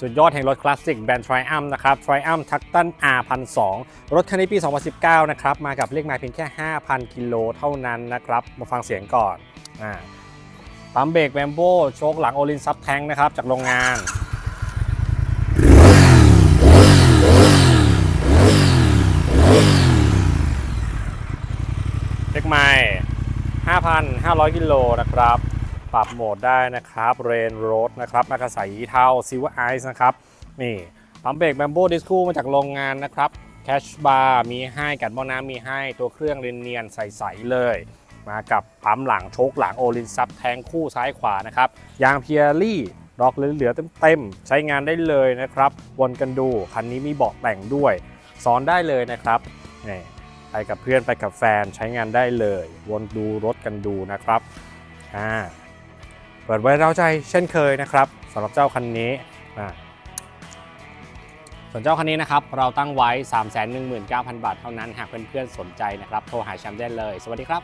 สุดยอดแห่งรถคลาสสิกแบรนด์ Triumph นะครับ Triumph t u c t o n R 1 2รถคันนี้ปี 2019 นะครับ มากับเลขไมล์เพียงแค่ 5,000 กิโลเท่านั้นนะครับ มาฟังเสียงก่อนอ่าปั๊มเบรกแวมโบโชคหลังโอลินซับแทงนะครับ จากโรงงานเลขไมล์5,500 กิโลนะครับ ปรับโหมดได้นะครับเรนโรดนะครับมากระสเทาซิลเวอร์ไอซ์นะครับ นี่ปั๊มเบรกแบมโบดิสคูมาจากโรงงานนะครับแคชบาร์มีให้กัดหม้อน้ำมีให้ตัวเครื่องเนียนใสๆเลย มากับปั๊มหลังโชคหลังโอลินซับแทงคู่ซ้ายขวานะครับยางเพียรี่ดอกเหลือเต็มๆใช้งานได้เลยนะครับ วนกันดูคันนี้มีเบาะแต่งด้วยซ้อนได้เลยนะครับนี่ไปกับเพื่อนไปกับแฟนใช้งานได้เลย วนดูรถกันดูนะครับอ่า เปิดไว้เราใจเช่นเคยนะครับสำหรับเจ้าคันนี้อ่าส่วนเจ้าคันนี้นะครับเราตั้งไว้ 3 1 9 0 0 0 บาทเท่านั้นหากเพื่อนๆสนใจนะครับโทรหาแชมป์ได้เลย สวัสดีครับ